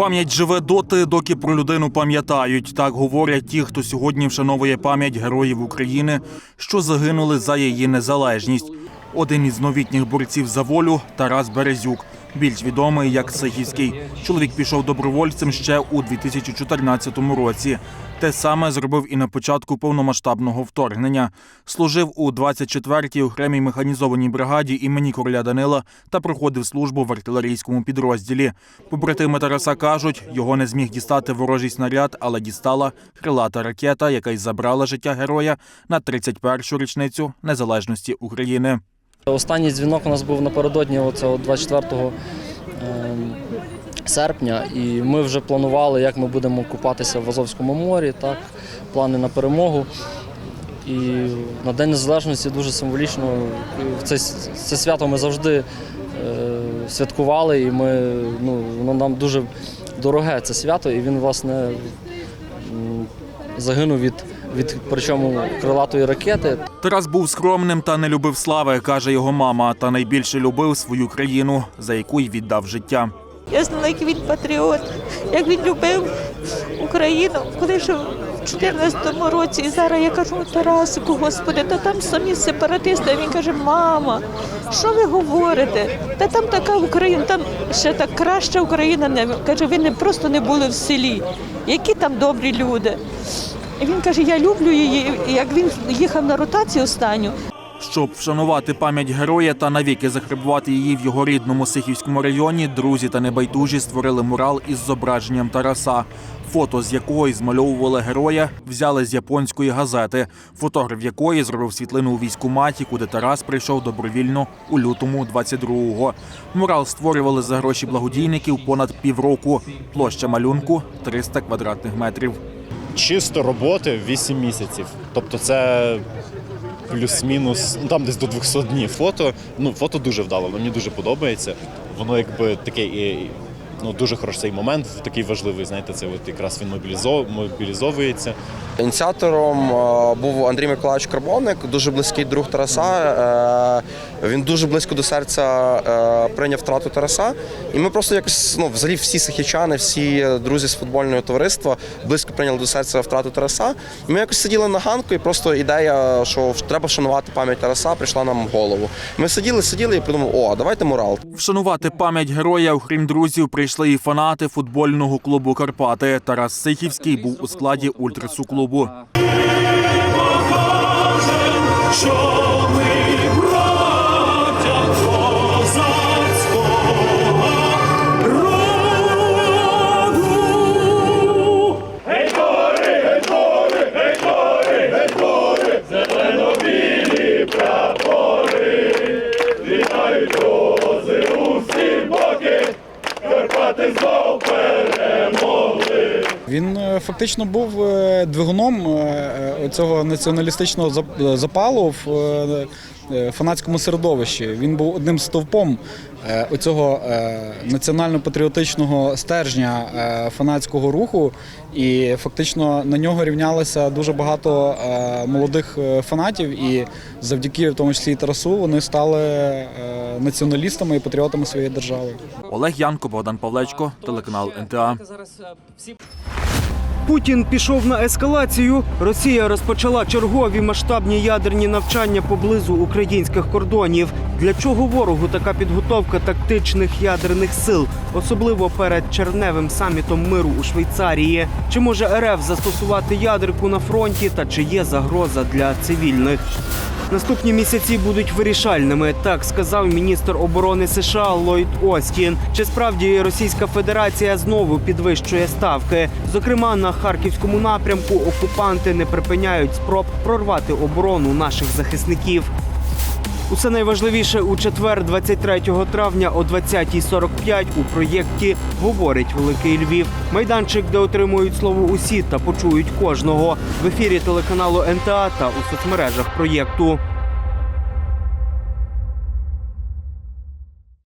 Пам'ять живе доти, доки про людину пам'ятають. Так говорять ті, хто сьогодні вшановує пам'ять героїв України, що загинули за її незалежність. Один із новітніх борців за волю Тарас Березюк, більш відомий як Сихівський. Чоловік пішов добровольцем ще у 2014 році. Те саме зробив і на початку повномасштабного вторгнення. Служив у 24-й окремій механізованій бригаді імені короля Данила та проходив службу в артилерійському підрозділі. Побратими Тараса кажуть, його не зміг дістати ворожий снаряд, але дістала крилата ракета, яка й забрала життя героя на 31-ю річницю незалежності України. Останній дзвінок у нас був напередодні оцього 24 ем, серпня, і ми вже планували, як ми будемо купатися в Азовському морі, так, плани на перемогу. І на День Незалежності дуже символічно. Це, це свято ми завжди е, святкували, і ми, ну, воно нам дуже дороге це свято, і він, власне, загинув від, від причому крилатої ракети. Тарас був скромним та не любив слави, каже його мама, та найбільше любив свою країну, за яку й віддав життя. Я знала, як він патріот, як він любив Україну, коли жив в 14-му році. І зараз я кажу, Тарасику, господи, та там самі сепаратисти. А він каже, мама, що ви говорите? Та там така Україна, там ще так краща Україна. Не каже, ви не просто не були в селі. Які там добрі люди. Він каже, я люблю її. Як він їхав на ротацію останню, Щоб вшанувати пам'ять героя та навіки закарбувати її в його рідному Сихівському районі, друзі та небайдужі створили мурал із зображенням Тараса. Фото з якого й змальовували героя, взяли з японської газети, фотограф якої зробив світлину у військкоматі, куди Тарас прийшов добровільно у лютому 22-го. Мурал створювали за гроші благодійників понад півроку. Площа малюнку 300 квадратних метрів. Чисто роботи 8 місяців. Тобто це плюс-мінус, ну там десь до 200 днів. Фото, ну фото дуже вдало, мені дуже подобається. Воно якби таке. Ну, дуже хороший момент, такий важливий. Знаєте, це от якраз він мобілізов, мобілізовується. Ініціатором е, був Андрій Миколаївич Карбовник, дуже близький друг Тараса. Е, Він дуже близько до серця е, прийняв втрату Тараса. І ми просто якось ну, взагалі всі сихічани, всі друзі з футбольного товариства близько прийняли до серця втрату Тараса. І ми якось сиділи на ганку, і просто ідея, що треба вшанувати пам'ять Тараса, прийшла нам в голову. Ми сиділи, сиділи і подумали, о, давайте мурал. Вшанувати пам'ять героя, окрім друзів, прийшли і фанати футбольного клубу Карпати. Тарас Сихівський був у складі ультрасу клубу. Він е, фактично був е, двигуном е, цього націоналістичного запалу в фанатському середовищі. Він був одним з стовпом оцього е, національно-патріотичного стержня фанатського руху, і фактично на нього рівнялося дуже багато молодих фанатів, і завдяки в тому числі і Тарасу вони стали націоналістами і патріотами своєї держави. Олег Янко, Богдан Павлечко, телеканал НТА. Путін пішов на ескалацію. Росія розпочала чергові масштабні ядерні навчання поблизу українських кордонів. Для чого ворогу така підготовка тактичних ядерних сил, особливо перед червневим самітом миру у Швейцарії? Чи може РФ застосувати ядерку на фронті та чи є загроза для цивільних? Наступні місяці будуть вирішальними, так сказав міністр оборони США Ллойд Остін. Чи справді Російська Федерація знову підвищує ставки? Зокрема, на харківському напрямку окупанти не припиняють спроб прорвати оборону наших захисників. Усе найважливіше у четвер, 23 травня о 20.45 у проєкті говорить Великий Львів. Майданчик, де отримують слово усі та почують кожного в ефірі телеканалу НТА та у соцмережах проєкту.